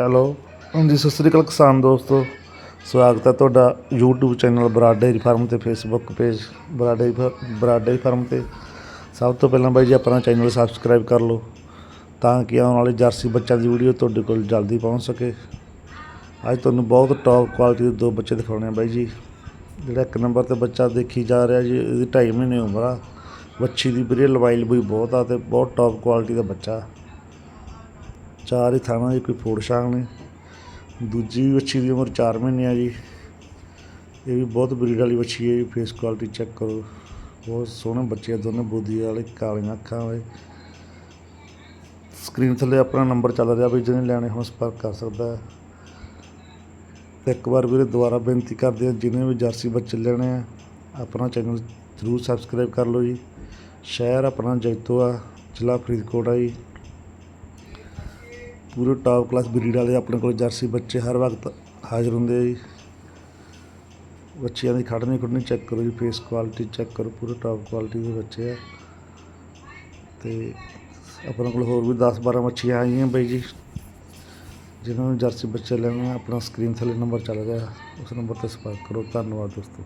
Hello. ਹਾਂਜੀ, ਸਤਿ ਸ੍ਰੀ ਅਕਾਲ ਕਿਸਾਨ ਦੋਸਤੋ। ਸਵਾਗਤ ਹੈ ਤੁਹਾਡਾ YouTube channel Brar dairy farm ਤੇ, Facebook ਪੇਜ ਬਰਾਡ ਡੇਅਰੀ ਫਾ- ਬਰਾਡ ਡੇਅਰੀ ਫਾਰਮ ਤੇ। ਸਭ ਤੋਂ ਪਹਿਲਾਂ ਬਾਈ ਜੀ, ਆਪਣਾ ਚੈਨਲ ਸਬਸਕ੍ਰਾਈਬ ਕਰ ਲਓ, ਤਾਂ ਕਿ ਆਉਣ ਵਾਲੇ ਜਰਸੀ ਬੱਚਿਆਂ ਦੀ ਵੀਡੀਓ ਤੁਹਾਡੇ ਕੋਲ ਜਲਦੀ ਪਹੁੰਚ ਸਕੇ। ਅੱਜ ਤੁਹਾਨੂੰ ਬਹੁਤ ਟੌਪ ਕੁਆਲਿਟੀ ਦੇ ਦੋ ਬੱਚੇ ਦਿਖਾਉਣੇ ਆ ਬਾਈ ਜੀ। ਜਿਹੜਾ ਇੱਕ ਨੰਬਰ ਤੇ ਬੱਚਾ ਦੇਖੀ ਜਾ ਰਿਹਾ ਜੀ, ਇਹਦੀ 2.5 ਮਹੀਨੇ ਉਮਰ ਆ। ਬੱਚੀ ਦੀ ਵੀਰੇ ਲਵਾਈ ਲਵੂਈ ਬਹੁਤ ਆ ਤੇ ਬਹੁਤ ਟੌਪ ਕੁਆਲਿਟੀ ਦਾ ਬੱਚਾ। ਚਾਰ ਹੀ ਥਾਣਾ ਜੀ, ਕੋਈ ਫੋੜ ਸ਼ਾਂਗ ਨੇ। ਦੂਜੀ ਵੱਛੀ ਦੀ ਉਮਰ 4 ਮਹੀਨੇ ਆ ਜੀ। ਇਹ ਵੀ ਬਹੁਤ ਬਰੀਡ ਵਾਲੀ ਵੱਛੀ ਹੈ ਜੀ ਫੇਸ ਕੁਆਲਿਟੀ ਚੈੱਕ ਕਰੋ। ਬਹੁਤ ਸੋਹਣੇ ਬੱਚੇ ਆ, ਦੋਨੇ ਬੋਦੀ ਵਾਲੇ, ਕਾਲੀਆਂ ਅੱਖਾਂ ਵਾਲੇ। ਸਕਰੀਨ ਥੱਲੇ ਆਪਣਾ ਨੰਬਰ ਚੱਲ ਰਿਹਾ ਵੀ ਜਿਹਨੇ ਲੈਣੇ ਹੋਣ ਸੰਪਰਕ ਕਰ ਸਕਦਾ ਹੈ। ਤੇ ਇੱਕ ਵਾਰ ਵੀਰੇ ਦੁਬਾਰਾ ਬੇਨਤੀ ਕਰਦੇ ਹਾਂ, ਜਿਹਨੇ ਵੀ ਜਰਸੀ ਬੱਚੇ ਲੈਣੇ ਆ, ਆਪਣਾ ਚੈਨਲ ਜ਼ਰੂਰ ਸਬਸਕ੍ਰਾਈਬ ਕਰ ਲਓ ਜੀ। ਸ਼ਹਿਰ ਆਪਣਾ ਜੈਤੋ ਆ ਜ਼ਿਲ੍ਹਾ ਫਰੀਦਕੋਟ ਆ ਜੀ। ਪੂਰੇ ਟਾਪ ਕਲਾਸ ਬਰੀਡ ਵਾਲੇ ਆਪਣੇ ਕੋਲ ਜਰਸੀ ਬੱਚੇ ਹਰ ਵਕਤ ਹਾਜ਼ਰ ਹੁੰਦੇ ਆ ਜੀ। ਬੱਚਿਆਂ ਦੀ ਖੜਨੀ ਖੁੜਨੀ ਚੈੱਕ ਕਰੋ ਜੀ ਫੇਸ ਕੁਆਲਿਟੀ ਚੈੱਕ ਕਰੋ, ਪੂਰੇ ਟਾਪ ਕੁਆਲਿਟੀ ਦੇ ਬੱਚੇ ਆ। ਤੇ ਆਪਣੇ ਕੋਲ ਹੋਰ ਵੀ 10 12 ਮੱਛੀਆਂ ਆਈਆਂ ਬਾਈ ਜੀ ਜਿਹਨਾਂ ਨੂੰ ਜਰਸੀ ਬੱਚੇ ਲੈਣੇ ਆ, ਆਪਣਾ ਸਕਰੀਨ ਥੱਲੇ ਨੰਬਰ ਚੱਲ ਰਿਹਾ, ਉਸ ਨੰਬਰ ਤੇ ਸੰਪਰਕ ਕਰੋ। ਧੰਨਵਾਦ ਦੋਸਤੋ।